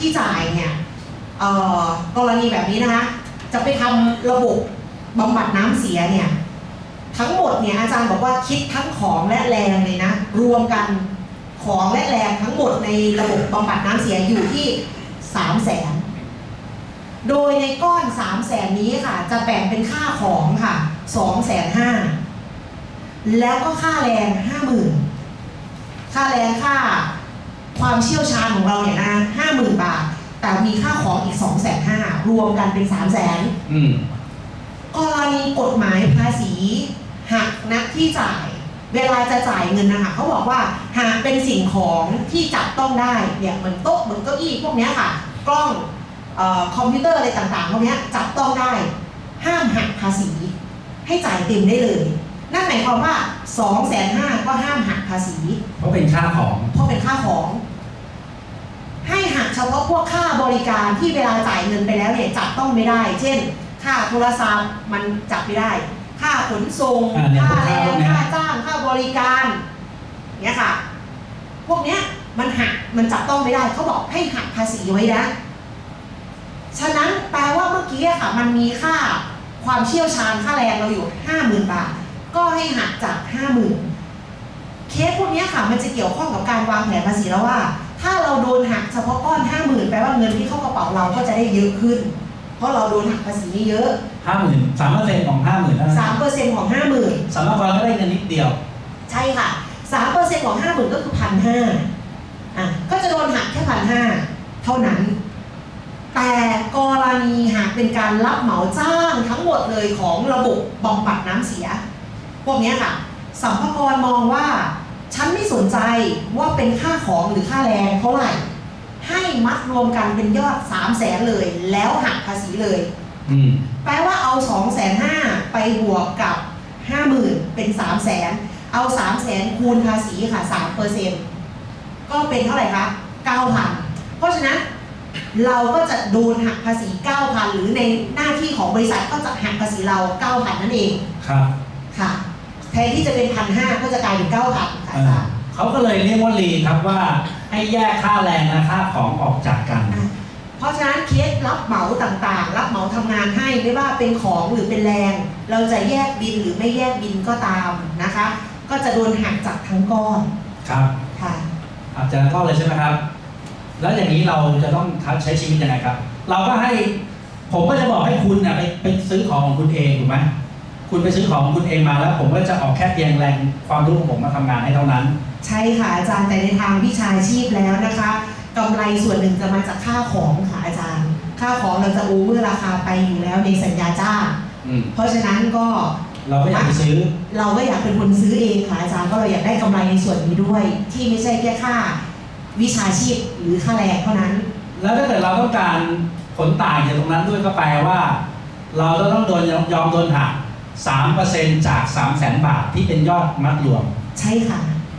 ที่จ่ายเนี่ยกรณีแบบนี้นะคะ จะไปทำระบบบำบัดน้ำเสียเนี่ยทั้งหมดเนี่ยอาจารย์บอกว่าคิดทั้งของและแรงเลยนะ รวมกันของและแรงทั้งหมดในระบบบำบัดน้ำเสียอยู่ที่สามแสนโดยในก้อนสามแสนนี้ค่ะ จะแบ่งเป็นค่าของค่ะสองแสนห้าแล้วก็ค่าแรงห้าหมื่นค่าแรงค่า ความเชี่ยวชาญของเราเนี่ยนะห้าหมื่นบาท แต่มีค่าของอีกสองแสนห้ารวมกันเป็นสามแสนอืมกรณีกฎหมายภาษีหักนักที่จ่าย เวลาจะจ่ายเงินนะคะเขาบอกว่าหากเป็นสิ่งของที่จับต้องได้เนี่ยเหมือนโต๊ะเหมือนเก้าอี้พวกเนี้ยค่ะ กล้องเออคอมพิวเตอร์อะไรต่างๆพวกเนี้ยจับต้องได้ ห้ามหักภาษี ให้จ่ายเต็มได้เลย นั่นหมายความว่า2องแสนห้าก็ห้ามหักภาษี เพราะเป็นค่าของ เพราะเป็นค่าของ ให้หักเฉพาะพวกค่าบริการที่เวลาจ่ายเงินไปแล้วเนี่ยจับต้องไม่ได้ เช่น ค่าโทรศัพท์มันจับไม่ได้ ค่าขนส่งอ่าเนี่ยค่าแรพวกงค่าพวกเนี้ย ค่าจ้างค่าบริการเนี่ยค่ะ พวกเนี้ยมันหักมันจับต้องไม่ได้เขาบอกให้หักภาษีไว้นะ ฉะนั้นแปลว่าเมื่อกี้อะค่ะ มันมีค่าความเชี่ยวชาญค่าแรงเราอยู่ห้าหมื่นบาท ก็ให้หักจากห้าหมื่นเคสพวกเนี้ยค่ะมันจะเกี่ยวข้องกับการวางแผนภาษีแล้วว่า ถ้าเราโดนหักเฉพาะก้อนห้าหมื่นแปลว่าเงินที่เข้ากระเป๋าเราก็จะได้เยอะขึ้น เพราะเราโดนหักภาษีนี่เยอะห้าหมื่นสามเปอร์เซ็นต์ของห้าหมื่นเท่านั้นสามเปอร์เซ็นต์ของห้าหมื่นสำหรับเราก็ได้เงินนิดเดียว ใช่ค่ะสามเปอร์เซ็นต์ของห้าหมื่นก็คือพันห้าอะก็จะโดนหักแค่พันห้าเท่านั้น แต่กรณีหากเป็นการรับเหมาจ้างทั้งหมดเลยของระบบบำบัดน้ำเสีย พวกเนี้ยค่ะสัมภากรมองว่า ฉันไม่สนใจว่าเป็นค่าของหรือค่าแรงเท่าไหร่ให้มัดรวมกันเป็นยอด3 0 0แสนเลย แล้วหักภาษีเลยอืมแปลว่าเอา2 5 0 0 0ไปบวกกับ50,000เป็น3 0 0แสนเอา3 0 0แสนคูณภาษีค่ะ3เปอร์เซ็นต์ก็เป็นเท่าไหร่คะ9,000เพราะฉะนั้นเราก็จะโดนหักภาษี9,000หรือในหน้าที่ของบริษัทก็จะหักภาษีเรา9,000นั่นเองครับค่ะ แทนที่จะเป็น1,500ก็จะกลายเป็น9,000ค่ะเออาอจารย์ เขาก็เลยเรียกว่าลีครับว่าให้แยกค่าแรงและค่าของออกจากกัน เพราะฉะนั้นเคสรับเหมาต่างๆ รับเหมาทำงานให้ไม่ว่าเป็นของหรือเป็นแรง เราจะแยกบินหรือไม่แยกบินก็ตามนะคะ ก็จะโดนหักจากทั้งก้อนครับค่ะอาจารย์ก็เลยใช่ไหมครับ แล้วอย่างนี้เราจะต้องใช้ชีวิตยังไงครับ เราก็ให้ผมก็จะบอกให้คุณเนี่ยไปไปซื้อของของคุณเองถูกไหม คุณไปซื้อของของคุณเองมาแล้ว ผมก็จะเออกแค่เพียงแรงความรู้ของผมมาทำงานให้เท่านั้น ใช่ค่ะอาจารย์แต่ในทางวิชาชีพแล้วนะคะกำไรส่วนหนึ่งจะมาจากค่าของค่ะอาจารย์ ค่าของเราจะโอเวอร์ราคาไปอยู่แล้วในสัญญาจ้างอืมเพราะฉะนั้นก็เราก็อยากไปซื้อ เราก็อยากเป็นคนซื้อเองค่ะอาจารย์ก็เราอยากได้กำไรในส่วนนี้ด้วย ที่ไม่ใช่แค่ค่าวิชาชีพหรือค่าแรงเท่านั้น แล้วถ้าเกิดเราต้องการผลต่างจากตรงนั้นด้วยก็แปลว่า เราจะต้องโดนยอมโดนหัก สามเปอร์เซ็นจากสามแสนบาทที่เป็นยอดมัดรวม ใช่ค่ะ